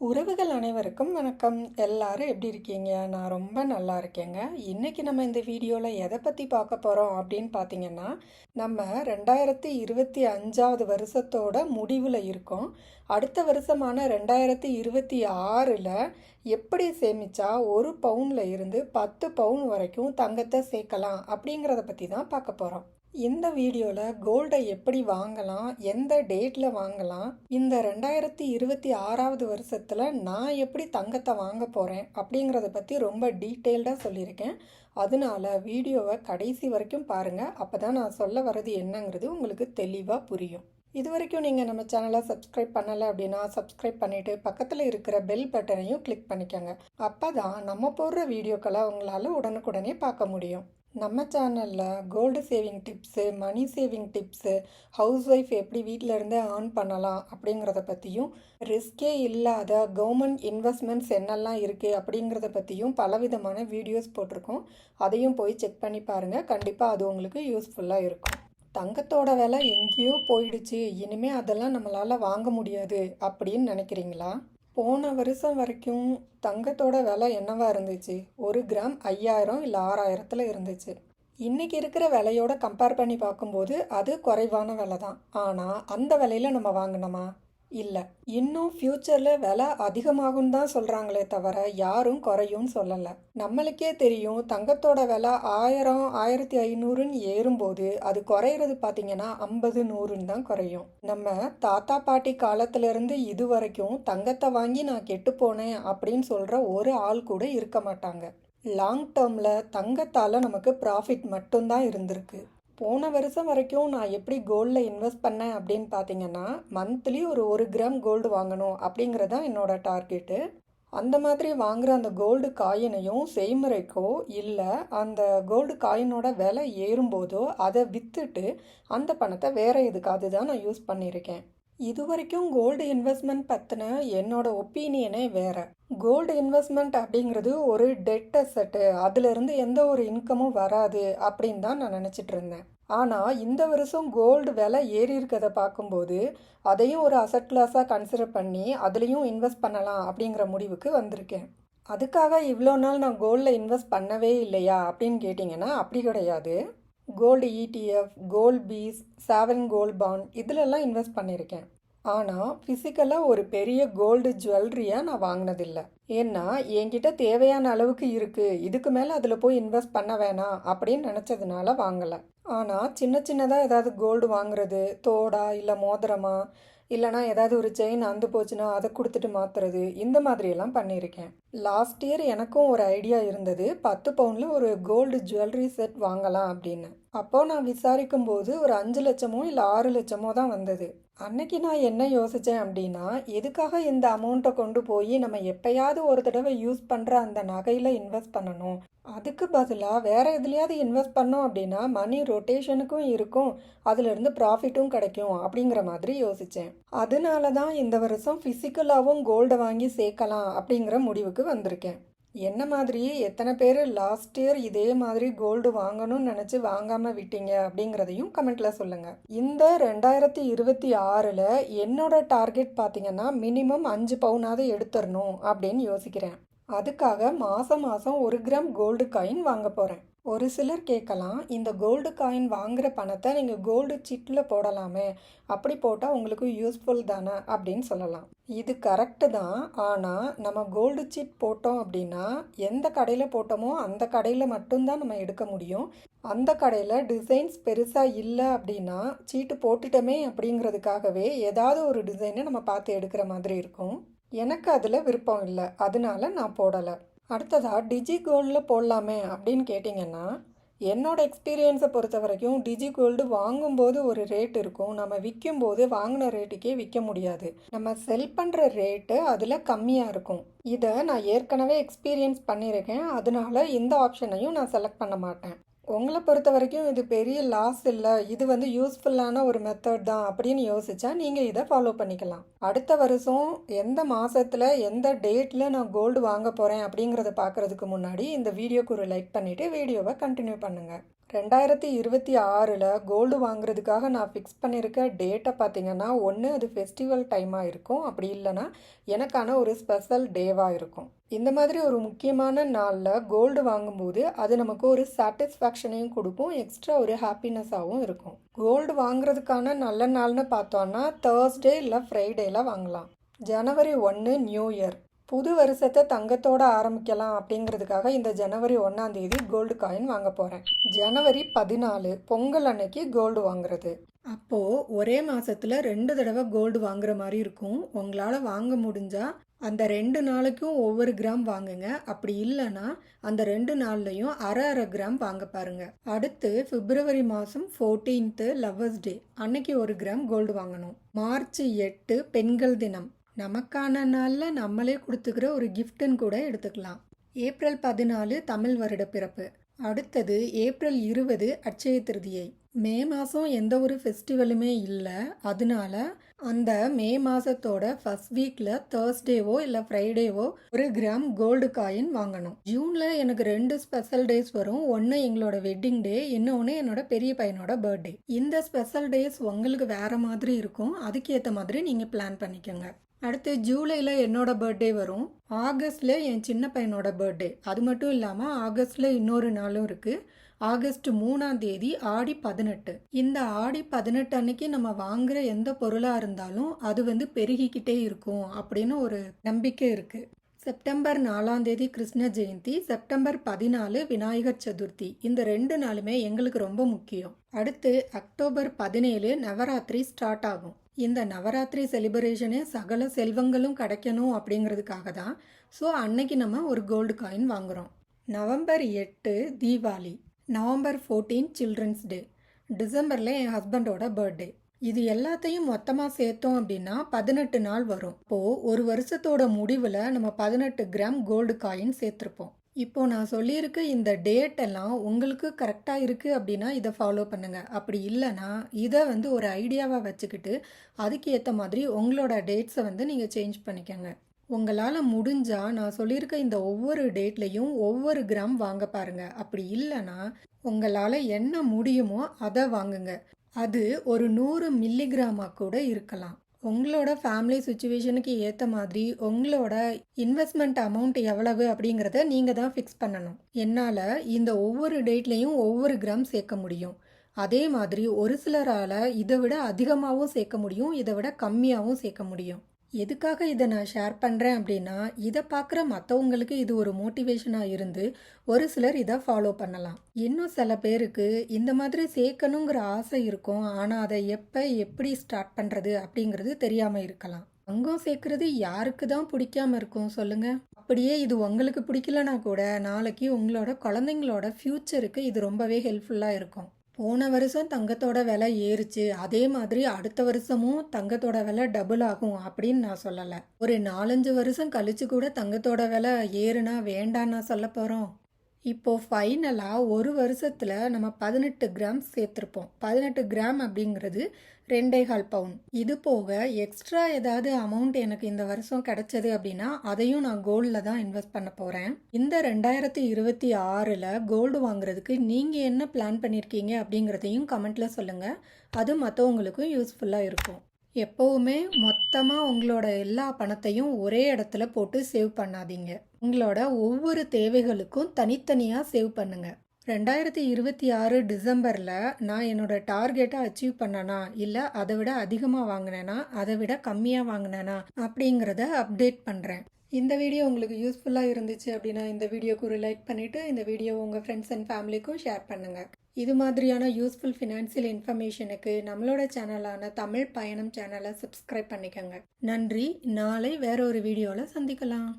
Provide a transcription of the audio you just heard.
உறவுகள் அனைவருக்கும் வணக்கம். எல்லாரும் எப்படி இருக்கீங்க? நான் ரொம்ப நல்லா இருக்கேங்க. இன்றைக்கி நம்ம இந்த வீடியோவில் எதை பற்றி பார்க்க போகிறோம் அப்படின்னு பார்த்தீங்கன்னா நம்ம ரெண்டாயிரத்தி இருபத்தி அஞ்சாவது வருஷத்தோட முடிவில் இருக்கோம். அடுத்த வருஷமான ரெண்டாயிரத்தி இருபத்தி ஆறில் எப்படி சேமிச்சா ஒரு பவுனில் இருந்து பத்து பவுன் வரைக்கும் தங்கத்தை சேர்க்கலாம் அப்படிங்கிறத பற்றி தான் பார்க்க போகிறோம் இந்த வீடியோவில் கோல்டை எப்படி வாங்கலாம் எந்த டேட்டில் வாங்கலாம் இந்த ரெண்டாயிரத்தி இருபத்தி ஆறாவது வருஷத்தில் நான் எப்படி தங்கத்தை வாங்க போகிறேன் அப்படிங்கிறத பற்றி ரொம்ப டீட்டெயில்டாக சொல்லியிருக்கேன். அதனால வீடியோவை கடைசி வரைக்கும் பாருங்கள் அப்போ தான் நான் சொல்ல வர்றது என்னங்கிறது உங்களுக்கு தெளிவாக புரியும். இது வரைக்கும் நீங்கள் நம்ம சேனலை சப்ஸ்கிரைப் பண்ணலை அப்படின்னா சப்ஸ்கிரைப் பண்ணிவிட்டு பக்கத்தில் இருக்கிற பெல் பட்டனையும் கிளிக் பண்ணிக்கோங்க. அப்போ தான் நம்ம போடுற வீடியோக்களை உங்களால் உடனுக்குடனே பார்க்க முடியும். நம்ம சேனலில் gold saving tips money saving tips housewife எப்படி வீட்டில் இருந்தே ஆன் பண்ணலாம் அப்படிங்கிறத பற்றியும் ரிஸ்கே இல்லாத கவர்மெண்ட் இன்வெஸ்ட்மெண்ட்ஸ் என்னெல்லாம் இருக்குது அப்படிங்கிறத பற்றியும் பலவிதமான வீடியோஸ் போட்டிருக்கோம். அதையும் போய் செக் பண்ணி பாருங்கள் கண்டிப்பாக அது உங்களுக்கு யூஸ்ஃபுல்லாக இருக்கும். தங்கத்தோட விலை எங்கேயோ போயிடுச்சு. இனிமேல் அதெல்லாம் நம்மளால் வாங்க முடியாது அப்படின்னு நினைக்கிறீங்களா? போன வருஷம் வரைக்கும் தங்கத்தோட விலை என்னவா இருந்துச்சு? ஒரு கிராம் ஐயாயிரம் இல்லை ஆறாயிரத்தில் இருந்துச்சு. இன்றைக்கி இருக்கிற விலையோட கம்பேர் பண்ணி பார்க்கும்போது அது குறைவான விலை தான் ஆனால் அந்த விலையில் நம்ம வாங்கினோமா? இல்லை. இன்னும் ஃப்யூச்சரில் விலை அதிகமாகும் தான் சொல்கிறாங்களே தவிர யாரும் குறையும்னு சொல்லலை. நம்மளுக்கே தெரியும் தங்கத்தோட விலை ஆயிரம் ஆயிரத்தி ஐநூறுன்னு ஏறும்போது அது குறையிறது பார்த்தீங்கன்னா ஐம்பது நூறுன்னு தான் குறையும். நம்ம தாத்தா பாட்டி காலத்திலேருந்து இது வரைக்கும் தங்கத்தை வாங்கி நான் கெட்டு போனேன் அப்படின்னு சொல்கிற ஒரு ஆள் கூட இருக்க மாட்டாங்க. லாங் டேர்மில் தங்கத்தால் நமக்கு ப்ராஃபிட் மட்டும்தான் இருந்திருக்கு. போன வருஷம் வரைக்கும் நான் எப்படி கோல்டில் இன்வெஸ்ட் பண்ணேன் அப்படின்னு பார்த்தீங்கன்னா மந்த்லி ஒரு ஒரு கிராம் கோல்டு வாங்கணும் அப்படிங்கிறது தான் என்னோட டார்கெட்டு அந்த மாதிரி வாங்குற அந்த கோல்டு காயினையும் செய்முறைக்கோ இல்லை அந்த கோல்டு காயினோட விலை ஏறும்போதோ அதை விற்றுட்டு அந்த பணத்தை வேறு எதுக்காவது தான் நான் யூஸ் பண்ணியிருக்கேன். இது வரைக்கும் கோல்டு இன்வெஸ்ட்மெண்ட் பற்றின என்னோட ஒப்பீனியனே வேறு. கோல்டு இன்வெஸ்ட்மெண்ட் அப்படிங்கிறது ஒரு டெட் அசட்டு அதுலேருந்து எந்த ஒரு இன்கமும் வராது அப்படின்னு தான் நான் நினச்சிட்டு இருந்தேன். ஆனால் இந்த வருஷம் கோல்டு விலை ஏறி இருக்கிறத பார்க்கும்போது அதையும் ஒரு அசட் கிளாஸாக கன்சிடர் பண்ணி அதுலேயும் இன்வெஸ்ட் பண்ணலாம் அப்படிங்கிற முடிவுக்கு வந்திருக்கேன். அதுக்காக இவ்வளோ நாள் நான் கோல்டில் இன்வெஸ்ட் பண்ணவே இல்லையா அப்படின்னு கேட்டிங்கன்னா அப்படி கிடையாது. Gold ETF gold bees sovereign gold bond இதிலெல்லாம் இன்வெஸ்ட் பண்ணியிருக்கேன். ஆனால் ஃபிசிக்கலாக ஒரு பெரிய கோல்டு ஜுவல்லரியாக நான் வாங்கினதில்லை. ஏன்னா என்கிட்ட தேவையான அளவுக்கு இருக்குது இதுக்கு மேலே அதில் போய் இன்வெஸ்ட் பண்ண வேணாம் அப்படின்னு நினச்சதுனால வாங்கலை. ஆனால் சின்ன சின்னதாக ஏதாவது கோல்டு வாங்குறது தோடா இல்லை மோதிரமா இல்லைனா ஏதாவது ஒரு செயின் அந்து போச்சுன்னா அதை கொடுத்துட்டு மாற்றுறது இந்த மாதிரியெல்லாம் பண்ணியிருக்கேன். லாஸ்ட் இயர் எனக்கும் ஒரு ஐடியா இருந்தது. பத்து பவுனில் ஒரு கோல்டு ஜுவல்லரி செட் வாங்கலாம் அப்படின்னு. அப்போது நான் விசாரிக்கும் போது ஒரு அஞ்சு லட்சமோ இல்லை ஆறு லட்சமோ தான் வந்தது. அன்னைக்கு நான் என்ன யோசித்தேன் அப்படின்னா எதுக்காக இந்த அமௌண்ட்டை கொண்டு போய் நம்ம எப்பயாவது ஒரு தடவை யூஸ் பண்ணுற அந்த நகையில் இன்வெஸ்ட் பண்ணணும்? அதுக்கு பதிலாக வேறு எதுலையாவது இன்வெஸ்ட் பண்ணோம் அப்படின்னா மணி ரொட்டேஷனுக்கும் இருக்கும். அதுலேருந்து ப்ராஃபிட்டும் கிடைக்கும் அப்படிங்கிற மாதிரி யோசித்தேன் அதனால தான் இந்த வருஷம் ஃபிசிக்கலாகவும் கோல்டை வாங்கி சேர்க்கலாம் அப்படிங்கிற முடிவுக்கு வந்திருக்கேன். என்ன மாதிரி? எத்தனை பேர் லாஸ்ட் இயர் இதே மாதிரி கோல்டு வாங்கணும்னு நினச்சி வாங்காமல் விட்டீங்க அப்படிங்கிறதையும் கமெண்ட்டில் சொல்லுங்கள் இந்த ரெண்டாயிரத்தி இருபத்தி ஆறில் என்னோட டார்கெட் பார்த்தீங்கன்னா மினிமம் அஞ்சு பவுனாவது எடுத்துடணும் அப்படின்னு யோசிக்கிறேன். அதுக்காக மாதம் மாதம் ஒரு கிராம் கோல்டு காயின் வாங்க போகிறேன் ஒரு சிலர் கேட்கலாம் இந்த கோல்டு காயின் வாங்குகிற பணத்தை நீங்கள் கோல்டு சிட்டில் போடலாமே அப்படி போட்டால் உங்களுக்கு யூஸ்ஃபுல் தானே அப்படின்னு சொல்லலாம். இது கரெக்டு தான் ஆனால் நம்ம கோல்டு சிட் போட்டோம் அப்படின்னா எந்த கடையில் போட்டோமோ அந்த கடையில் மட்டும்தான் நம்ம எடுக்க முடியும். அந்த கடையில் டிசைன்ஸ் பெருசாக இல்லை அப்படின்னா சீட்டு போட்டுட்டோமே அப்படிங்கிறதுக்காகவே ஏதாவது ஒரு டிசைனை நம்ம பார்த்து எடுக்கிற மாதிரி இருக்கும். எனக்கு அதில் விருப்பம் இல்லை. அதனால நான் போடலை. அடுத்ததாக டிஜி கோல்டில் போடலாமே அப்படின்னு கேட்டிங்கன்னா என்னோடய எக்ஸ்பீரியன்ஸை பொறுத்த வரைக்கும் டிஜி கோல்டு வாங்கும்போது ஒரு ரேட் இருக்கும். நம்ம விற்கும்போது வாங்கின ரேட்டுக்கே விற்க முடியாது. நம்ம செல் பண்ணுற ரேட்டு அதில் கம்மியாக இருக்கும். இதை நான் ஏற்கனவே எக்ஸ்பீரியன்ஸ் பண்ணியிருக்கேன் அதனால இந்த ஆப்ஷனையும் நான் செலக்ட் பண்ண மாட்டேன். உங்களை பொறுத்த வரைக்கும் இது பெரிய லாஸ் இல்லை. இது வந்து யூஸ்ஃபுல்லான ஒரு மெத்தட் தான் அப்படின்னு யோசிச்சா நீங்கள் இதை ஃபாலோ பண்ணிக்கலாம். அடுத்த வருஷம் எந்த மாதத்தில் எந்த டேட்டில் நான் கோல்டு வாங்க போகிறேன் அப்படிங்கிறத பார்க்குறதுக்கு முன்னாடி இந்த வீடியோக்கு ஒரு லைக் பண்ணிவிட்டு வீடியோவை கண்டினியூ பண்ணுங்கள் ரெண்டாயிரத்தி இருபத்தி ஆறில் கோல்டு வாங்குறதுக்காக நான் ஃபிக்ஸ் பண்ணியிருக்க டேட்டை பார்த்தீங்கன்னா ஒன்று அது ஃபெஸ்டிவல் டைமாக இருக்கும். அப்படி இல்லைன்னா எனக்கான ஒரு ஸ்பெஷல் டேவாக இருக்கும். இந்த மாதிரி ஒரு முக்கியமான நாளில் கோல்டு வாங்கும்போது அது நமக்கு ஒரு சாட்டிஸ்ஃபேக்ஷனையும் கொடுக்கும். எக்ஸ்ட்ரா ஒரு ஹாப்பினஸ்ஸாகவும் இருக்கும். கோல்டு வாங்குறதுக்கான நல்ல நாள்னு பார்த்தோன்னா தேர்ஸ்டே இல்லை ஃப்ரைடேல வாங்கலாம். ஜனவரி ஒன்று நியூ இயர் புது வருஷத்தை தங்கத்தோட ஆரம்பிக்கலாம் அப்படிங்கிறதுக்காக இந்த ஜனவரி ஒன்றாம் தேதி கோல்டு காயின் வாங்க போகிறேன் ஜனவரி பதினாலு பொங்கல் அன்னைக்கு கோல்டு வாங்குறது. அப்போது ஒரே மாதத்தில் ரெண்டு தடவை கோல்டு வாங்குற மாதிரி இருக்கும். உங்களால் வாங்க முடிஞ்சால் அந்த ரெண்டு நாளைக்கும் ஒவ்வொரு கிராம் வாங்குங்க. அப்படி இல்லைன்னா அந்த ரெண்டு நாள்லையும் அரை அரை கிராம் வாங்க பாருங்க. அடுத்து பிப்ரவரி மாதம் ஃபோர்டீன்த்து லவ்வர்ஸ் டே அன்னைக்கு ஒரு கிராம் கோல்டு வாங்கணும். மார்ச் எட்டு பெண்கள் தினம். நமக்கான நாளில் நம்மளே கொடுத்துக்கிற ஒரு கிஃப்ட்டுன்னு கூட எடுத்துக்கலாம். ஏப்ரல் பதினாலு தமிழ் வருட பிறப்பு. அடுத்தது ஏப்ரல் இருபது அட்சய திருதியை. மே மாதம் எந்த ஒரு ஃபெஸ்டிவலுமே இல்லை. அதனால அந்த மே மாதத்தோட ஃபஸ்ட் வீக்கில் தேர்ஸ்டேவோ இல்லை ஃப்ரைடேவோ ஒரு கிராம் கோல்டு காயின் வாங்கணும். ஜூனில் எனக்கு ரெண்டு ஸ்பெஷல் டேஸ் வரும். ஒன்று எங்களோட வெட்டிங் டே இன்னொன்று என்னோட பெரிய பையனோட பர்த்டே இந்த ஸ்பெஷல் டேஸ் உங்களுக்கு வேறு மாதிரி இருக்கும். அதுக்கேற்ற மாதிரி நீங்கள் பிளான் பண்ணிக்கோங்க. அடுத்து ஜூலையில் என்னோட பர்த்டே வரும். ஆகஸ்டில் என் சின்ன பையனோட பர்த்டே. அது மட்டும் இல்லாமல் ஆகஸ்டில் இன்னொரு நாளும் இருக்குது ஆகஸ்ட் மூணாம் தேதி ஆடி பதினெட்டு. இந்த ஆடி பதினெட்டு அன்னைக்கு நம்ம வாங்குற எந்த பொருளாக இருந்தாலும் அது வந்து பெருகிக்கிட்டே இருக்கும் அப்படின்னு ஒரு நம்பிக்கை இருக்குது செப்டம்பர் நாலாம் தேதி கிருஷ்ண ஜெயந்தி செப்டம்பர் பதினாலு விநாயகர் சதுர்த்தி. இந்த ரெண்டு நாளுமே எங்களுக்கு ரொம்ப முக்கியம். அடுத்து அக்டோபர் பதினேழு நவராத்திரி ஸ்டார்ட் ஆகும். இந்த நவராத்திரி செலிப்ரேஷனே சகல செல்வங்களும் கிடைக்கணும் அப்படிங்கிறதுக்காக தான் ஸோ அன்னைக்கு நம்ம ஒரு கோல்டு காயின் வாங்குகிறோம் நவம்பர் எட்டு Deepavali. November fourteen children's day டிசம்பரில் என் ஹஸ்பண்டோட பர்த்டே இது எல்லாத்தையும் மொத்தமாக சேர்த்தோம் அப்படின்னா பதினெட்டு நாள் வரும். இப்போது ஒரு வருஷத்தோட முடிவில் நம்ம பதினெட்டு கிராம் கோல்டு காயின் சேர்த்துருப்போம். இப்போ நான் சொல்லியிருக்க இந்த டேட் எல்லாம் உங்களுக்கு கரெக்டாக இருக்குது அப்படின்னா இதை ஃபாலோ பண்ணுங்கள் அப்படி இல்லைன்னா இதை வந்து ஒரு ஐடியாவாக வச்சுக்கிட்டு அதுக்கு ஏற்ற மாதிரி உங்களோட டேட்ஸை வந்து நீங்கள் சேஞ்ச் பண்ணிக்கோங்க. உங்களால் முடிஞ்சால் நான் சொல்லியிருக்க இந்த ஒவ்வொரு டேட்லேயும் ஒவ்வொரு கிராம் வாங்க பாருங்கள் அப்படி இல்லைன்னா உங்களால் என்ன முடியுமோ அதை வாங்குங்க. அது ஒரு நூறு மில்லிகிராமாக கூட இருக்கலாம். உங்களோட ஃபேமிலி சுச்சுவேஷனுக்கு ஏற்ற மாதிரி உங்களோட இன்வெஸ்ட்மெண்ட் அமௌண்ட் எவ்வளவு அப்படிங்கிறத நீங்கள் தான் ஃபிக்ஸ் பண்ணணும். என்னால் இந்த ஒவ்வொரு டேட்லேயும் ஒவ்வொரு கிராம் சேர்க்க முடியும். அதே மாதிரி ஒரு சிலரால் இதை விட அதிகமாகவும் சேர்க்க முடியும் இதை விட கம்மியாகவும் சேர்க்க முடியும். எதுக்காக இதை நான் ஷேர் பண்ணுறேன் அப்படின்னா இதை பார்க்குற மற்றவங்களுக்கு இது ஒரு மோட்டிவேஷனாக இருந்து ஒரு சிலர் இதை ஃபாலோ பண்ணலாம். இன்னும் சில பேருக்கு இந்த மாதிரி சேர்க்கணுங்கிற ஆசை இருக்கும். ஆனால் அதை எப்போ எப்படி ஸ்டார்ட் பண்ணுறது அப்படிங்கிறது தெரியாமல் இருக்கலாம். தங்கம் சேர்க்கறது யாருக்கு தான் பிடிக்காம இருக்கும் சொல்லுங்க. அப்படியே இது உங்களுக்கு பிடிக்கலனா கூட நாளைக்கு உங்களோட குழந்தைங்களோட ஃப்யூச்சருக்கு இது ரொம்பவே ஹெல்ப்ஃபுல்லாக இருக்கும். போன வருஷம் தங்கத்தோட விலை ஏறுச்சு. அதே மாதிரி அடுத்த வருஷமும் தங்கத்தோட விலை டபுள் ஆகும் அப்படின்னு நான் சொல்லலை. ஒரு நாலஞ்சு வருஷம் கழிச்சு கூட தங்கத்தோட விலை ஏறுனா வேண்டாம் நான் சொல்ல போகிறோம் இப்போ ஃபைனலாக ஒரு வருஷத்தில் நம்ம பதினெட்டு கிராம் சேர்த்துருப்போம். பதினெட்டு கிராம் அப்படிங்கிறது ரெண்டே கால் பவுன் இது போக எக்ஸ்ட்ரா ஏதாவது அமௌண்ட் எனக்கு இந்த வருஷம் கிடைச்சது அப்படின்னா அதையும் நான் கோல்டில் தான் இன்வெஸ்ட் பண்ண போகிறேன் இந்த ரெண்டாயிரத்தி இருபத்தி ஆறில் கோல்டு வாங்குறதுக்கு நீங்கள் என்ன பிளான் பண்ணியிருக்கீங்க அப்படிங்கிறதையும் கமெண்ட்டில் சொல்லுங்கள் அது மற்றவங்களுக்கும் யூஸ்ஃபுல்லாக இருக்கும். எப்போவுமே மொத்தமாக உங்களோட எல்லா பணத்தையும் ஒரே இடத்துல போட்டு சேவ் பண்ணாதீங்க. உங்களோட ஒவ்வொரு தேவைகளுக்கும் தனித்தனியாக சேவ் பண்ணுங்கள் ரெண்டாயிரத்தி இருபத்தி ஆறு டிசம்பரில் நான் என்னோட டார்கெட்டை அச்சீவ் பண்ணனா இல்லை அதை விட அதிகமாக வாங்கினேனா அதை விட கம்மியாக வாங்கினேனா அப்படிங்கிறத அப்டேட் பண்ணுறேன் இந்த வீடியோ உங்களுக்கு யூஸ்ஃபுல்லாக இருந்துச்சு அப்படின்னா இந்த வீடியோக்கு ஒரு லைக் பண்ணிவிட்டு இந்த வீடியோ உங்கள் ஃப்ரெண்ட்ஸ் அண்ட் ஃபேமிலிக்கும் ஷேர் பண்ணுங்கள் இது மாதிரியான யூஸ்ஃபுல் ஃபினான்சியல் இன்ஃபர்மேஷனுக்கு நம்மளோட சேனலான தமிழ் பயணம் சேனலை சப்ஸ்கிரைப் பண்ணிக்கோங்க. நன்றி. நாளை வேற ஒரு வீடியோவில் சந்திக்கலாம்.